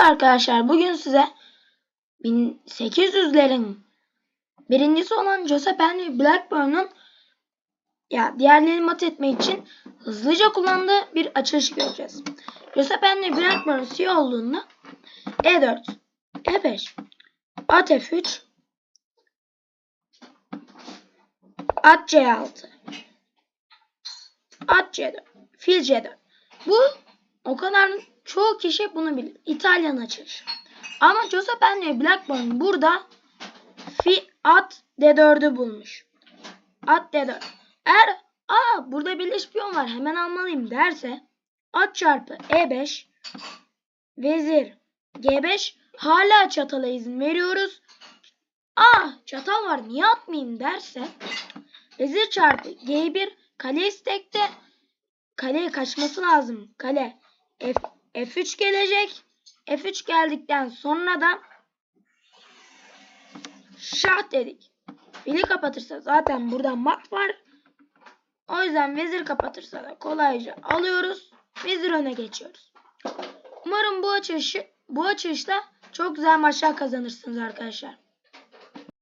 arkadaşlar. Bugün size 1800'lerin birincisi olan Joseph Henry Blackburn'un ya diğerlerini mat etmek için hızlıca kullandığı bir açılış göreceğiz. Joseph Henry Blackburn CEO olduğunda E4, E5, At F3, At C6, At C4, Fil C4. Bu o kadar çoğu kişi bunu bilir. İtalyan açılışı. Ama Joseph Henry Blackburn burada fi at D4'ü bulmuş. At D4. Eğer aa burada bir ispiyon var hemen almalıyım derse at çarpı E5 vezir G5 hala çatala izin veriyoruz. Aa çatal var niye atmayayım derse vezir çarpı G1 kale istekte kaleye kaçması lazım. Kale F, F3 gelecek. F3 geldikten sonra da şah dedik. Fili kapatırsa zaten burada mat var. O yüzden vezir kapatırsa da kolayca alıyoruz. Vezir öne geçiyoruz. Umarım bu açılışı bu açılışla çok güzel maçlar kazanırsınız arkadaşlar.